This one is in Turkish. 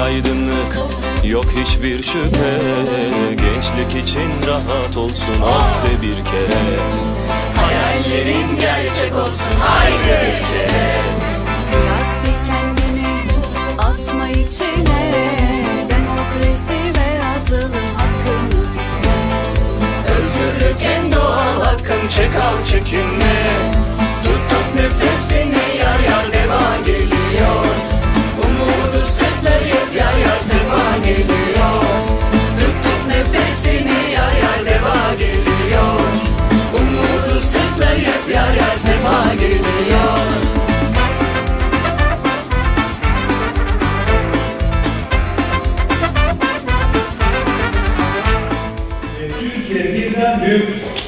aydınlık yok hiçbir şüphe. Gençlik için rahat olsun. Ah de bir kere. Hayallerin gerçek olsun. Haydi. Türkiye birden büyüktür.